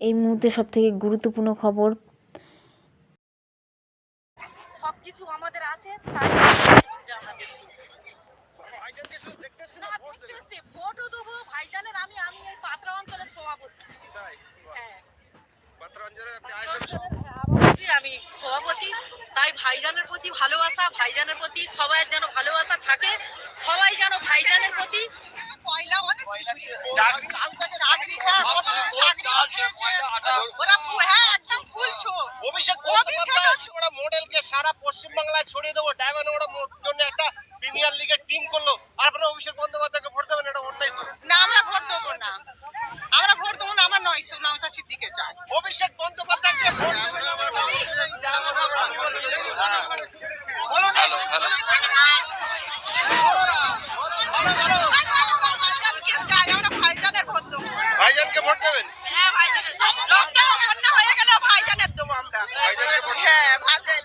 এই মুহূর্তে সব থেকে গুরুত্বপূর্ণ খবর সবকিছু আমাদের আছে তাই আমরা দেখতেছি। না, দেখতেছি। ভোটও দেবো ভাইজানের আমি আমি এই পাত্রা অঞ্চলের সভাপতি হ্যাঁ আমি সভাপতি তাই ভাইজানের প্রতি ভালোবাসা ভাইজানের প্রতি সবাই যেন ভালোবাসা থাকে সবাই যেন ভাইজানের প্রতি কয়লা মডেলকে ছড়িয়ে দেবো ডায়মন্ড ওরা জন্য একটা প্রিমিয়ার লিগের টিম করল আর আপনারা ভোট দেবেন এটা অন্যায় না আমরা ভোট দেবো না। আমরা ভোট দেবো না, আমরা নয় নমিতা সিদ্দিকে চাই অভিষেক বন্দ্যোপাধ্যায়কে ভোট দেবেন আমরা বলুন হ্যালো হ্যালো ভাইজানকে চাই আমরা ভাইজানের ভোট দেবো ভাইজানকে ভোট দেবেন? হ্যাঁ ভাইজানের। লোকটা বন্যা হয়ে গেলে ভাইজানের দেবো আমরা। ভাইজানের ভোট? হ্যাঁ ভাইজান।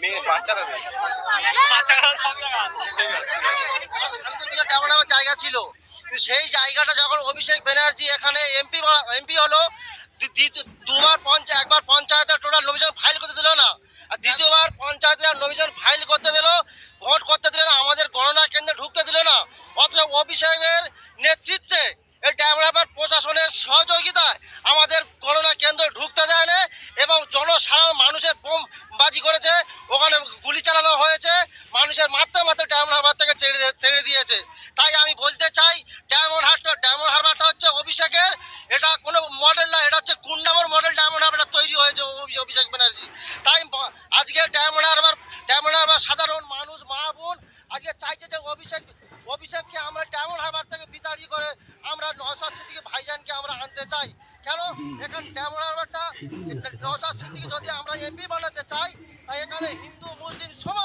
মেয়ে বাচ্চারা তেমন জায়গা ছিল। কিন্তু সেই জায়গাটা যখন অভিষেক ব্যানার্জি এখানে এমপি এমপি হলো দুবার পঞ্চায়েত একবার পঞ্চায়েতের টোটাল নমিশন ফাইল করতে দিল না। আর দ্বিতীয়বার পঞ্চায়েতের নমিশন ফাইল করতে দিল ভোট করতে দিল না আমাদের গণনা কেন্দ্রে ঢুকতে দিল না। অথচ অভিষেকের মারতে ডায়মন্ড হারবার থেকে ছেড়ে ছেড়ে দিয়েছে। তাই আমি বলতে চাই ডায়মন্ড হারটা ডায়মন্ড হারবারটা হচ্ছে অভিষেকের। এটা কোনো মডেল না এটা হচ্ছে গুন্ডামর মডেল ডায়মন্ড হারবারটা তৈরি হয়েছে অভিষেক ব্যানার্জি। তাই আজকে ডায়মন্ড হারবার ডায়মন্ড হারবার সাধারণ মানুষ মা বোন আজকে চাইছে যে অভিষেক অভিষেককে আমরা ডায়মন্ড হারবার থেকে বিতাড়ি করে আমরা নশাদ সিদ্দিকি ভাইজানকে আমরা আনতে চাই। কেন? এখানে ডায়মন্ড হারবারটা নশাদ সিদ্দিকি যদি আমরা এমপি বানাতে চাই তাই এখানে হিন্দু মুসলিম তারা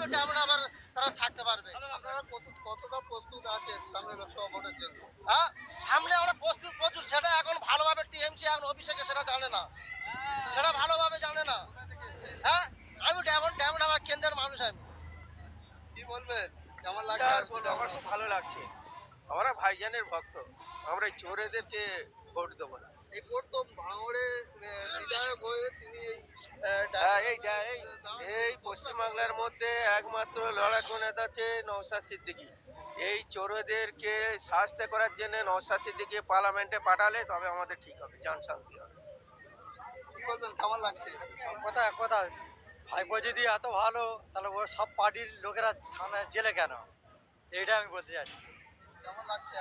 স্বাধীনভাবে ডায়মন্ড হারবার তারা থাকতে পারবে। আপনারা কতটা প্রস্তুত আছেন সামনে লোকসভা ভোটের জন্য? হ্যাঁ? সামনে আমরা প্রস্তুত প্রচুর। সেটা এখন ভালোভাবে টিএমসি এখন অভিষেকে সেটা জানে না। সেটা ভালোভাবে জানে না। হ্যাঁ? আমি ডায়মন্ড ডায়মন্ড হারবার কেন্দ্রের মানুষ আমি। কি বলবেন? কেমন আমার খুব ভালো লাগছে। আমরা ভাইজানের ভক্ত। আমরা এই চোরেদেরকে ভোট দেবো না। এই ভোট তো ভাঙড়ে বিধায়ক হয়ে তিনি এই হ্যাঁ, এই ডা- এই পশ্চিমবাংলার মধ্যে একমাত্র লড়াকু নেতা হচ্ছে নৌসাদ সিদ্দিকী। এই চোরদেরকে শাস্তি করার জন্য নৌসাদ সিদ্দিকী পার্লামেন্টে পাঠালে তবে আমাদের ঠিক হবে জান শান্তি হবে বলবেন কেমন লাগছে? কথা কথা। ভাইপো যদি এত ভালো তাহলে ওর সব পার্টির লোকেরা থানায় জেলে কেন? এইটা আমি বলতে চাচ্ছি। কেমন লাগছে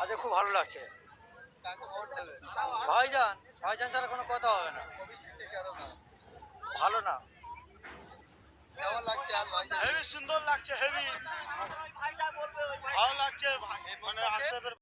আজ খুব ভালো লাগছে। ভাইজান ভাইজান ছাড়া কোনো কথা হবে না? ভালো না। কেমন লাগছে আজ হেভি সুন্দর লাগছে হেভি